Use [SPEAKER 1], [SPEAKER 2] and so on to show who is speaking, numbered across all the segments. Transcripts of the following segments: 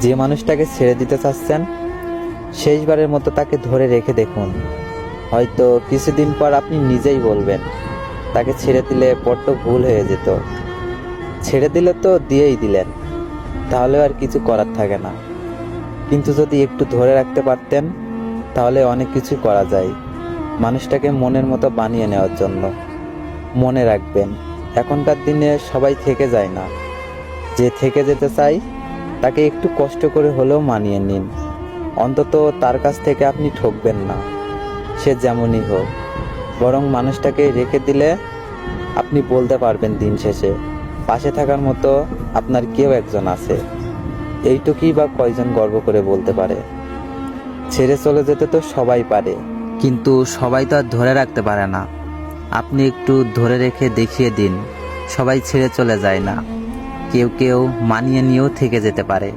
[SPEAKER 1] যে মানুষটাকে ছেড়ে দিতে চাচ্ছেন, শেষবারের মতো তাকে ধরে রেখে দেখুন। হয়তো কিছুদিন পর আপনি নিজেই বলবেন, তাকে ছেড়ে দিলে বড্ড ভুল হয়ে যেত। ছেড়ে দিলে তো দিয়েই দিলেন, তাহলে আর কিছু করার থাকে না। কিন্তু যদি একটু ধরে রাখতে পারতেন, তাহলে অনেক কিছু করা যায়। মানুষটাকে মনের মতো বানিয়ে নেওয়ার জন্য। মনে রাখবেন, এখনকার দিনে সবাই থেকে যায় না। যে থেকে যেতে চাই তাকে একটু কষ্ট করে হলেও মানিয়ে নিন। অন্তত তার কাছ থেকে আপনি ঠকবেন না। সে যেমনই হোক, বরং মানুষটাকে রেখে দিলে আপনি বলতে পারবেন দিন শেষে, পাশে থাকার মতো আপনার কেউ একজন আছে। এইটুকুই বা কয়জন গর্ব করে বলতে পারে। ছেড়ে চলে যেতে তো সবাই পারে, কিন্তু সবাই তো আর ধরে রাখতে পারে না। আপনি একটু ধরে রেখে দেখিয়ে দিন, সবাই ছেড়ে চলে যায় না। কেউ কেউ মানিয়ে নিয়েও থেকে যেতে পারে।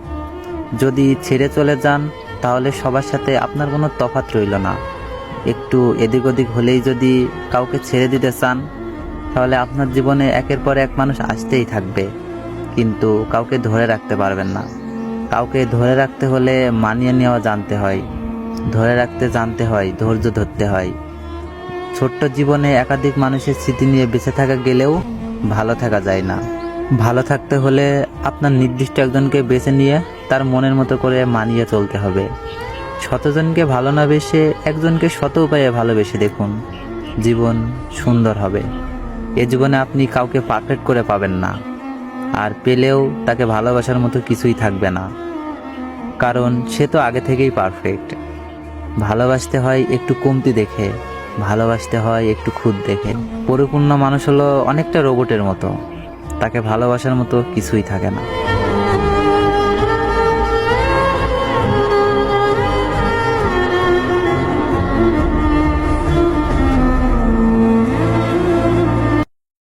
[SPEAKER 1] যদি ছেড়ে চলে যান, তাহলে সবার সাথে আপনার কোনো তফাৎ রইল না। একটু এদিক ওদিক হলেই যদি কাউকে ছেড়ে দিতে চান, তাহলে আপনার জীবনে একের পর এক মানুষ আসতেই থাকবে। কিন্তু কাউকে ধরে রাখতে পারবেন না। কাউকে ধরে রাখতে হলে মানিয়ে নেওয়া জানতে হয়। ধরে রাখতে জানতে হয়, ধৈর্য ধরতে হয়। ছোট্ট জীবনে একাধিক মানুষের স্মৃতি নিয়ে বেঁচে থাকা গেলেও ভালো থাকা যায় না। ভালো থাকতে হলে আপনার নির্দিষ্ট একজনকে বেছে নিয়ে তার মনের মতো করে মানিয়ে চলতে হবে। শতজনকে ভালো না বেসে একজনকে শত উপায়ে ভালোবেসে দেখুন। জীবন সুন্দর হবে। এ জীবনে আপনি কাউকে পারফেক্ট করে পাবেন না। আর পেলেও তাকে ভালোবাসার মতো কিছুই থাকবে না। কারণ সে তো আগে থেকেই পারফেক্ট ভালোবাসতে হয় একটু কমতি দেখে, ভালোবাসতে হয় একটু খুদ দেখে। পরিপূর্ণ মানুষ হলো অনেকটা রোবটের মতো। তাকে ভালোবাসার মতো কিছুই থাকে না।